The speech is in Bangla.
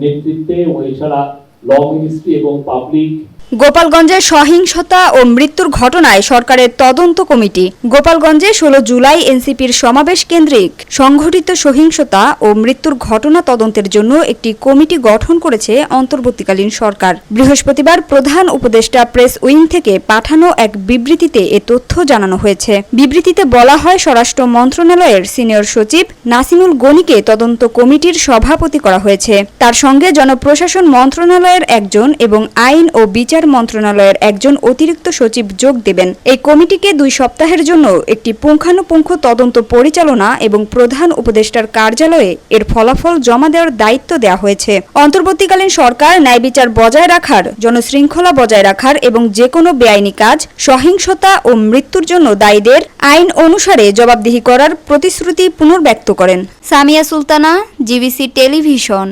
নেতৃত্বে এবং এছাড়া ল মিনিস্ট্রি এবং পাবলিক গোপালগঞ্জে সহিংসতা ও মৃত্যুর ঘটনায় সরকারের তদন্ত কমিটি। গোপালগঞ্জে ষোলো জুলাই এনসিপির সমাবেশ কেন্দ্রিক। সংঘটিত সহিংসতা ও মৃত্যুর ঘটনা তদন্তের জন্য একটি কমিটি গঠন করেছে অন্তর্বর্তীকালীন সরকার। বৃহস্পতিবার প্রধান উপদেষ্টা প্রেস উইং থেকে পাঠানো এক বিবৃতিতে এ তথ্য জানানো হয়েছে। বিবৃতিতে বলা হয়, স্বরাষ্ট্র মন্ত্রণালয়ের সিনিয়র সচিব নাসিমুল গনিকে তদন্ত কমিটির সভাপতি করা হয়েছে। তার সঙ্গে জনপ্রশাসন মন্ত্রণালয়ের একজন এবং আইন ও বিচার মন্ত্রণালয়ের একজন অতিরিক্ত সচিব যোগ দেবেন। এই কমিটিকে দুই সপ্তাহের জন্য একটি পুঙ্খানুপুঙ্খ তদন্ত পরিচালনা এবং প্রধান উপদেষ্টার কার্যালয়ে এর ফলাফল জমা দেওয়ার দায়িত্ব দেওয়া হয়েছে। অন্তর্বর্তীকালীন সরকার ন্যায় বিচার বজায় রাখার, জনশৃঙ্খলা বজায় রাখার এবং যে কোনো বেআইনি কাজ, সহিংসতা ও মৃত্যুর জন্য দায়ীদের আইন অনুসারে জবাবদিহি করার প্রতিশ্রুতি পুনর্ব্যক্ত করেন। Samia Sultana, GBC television.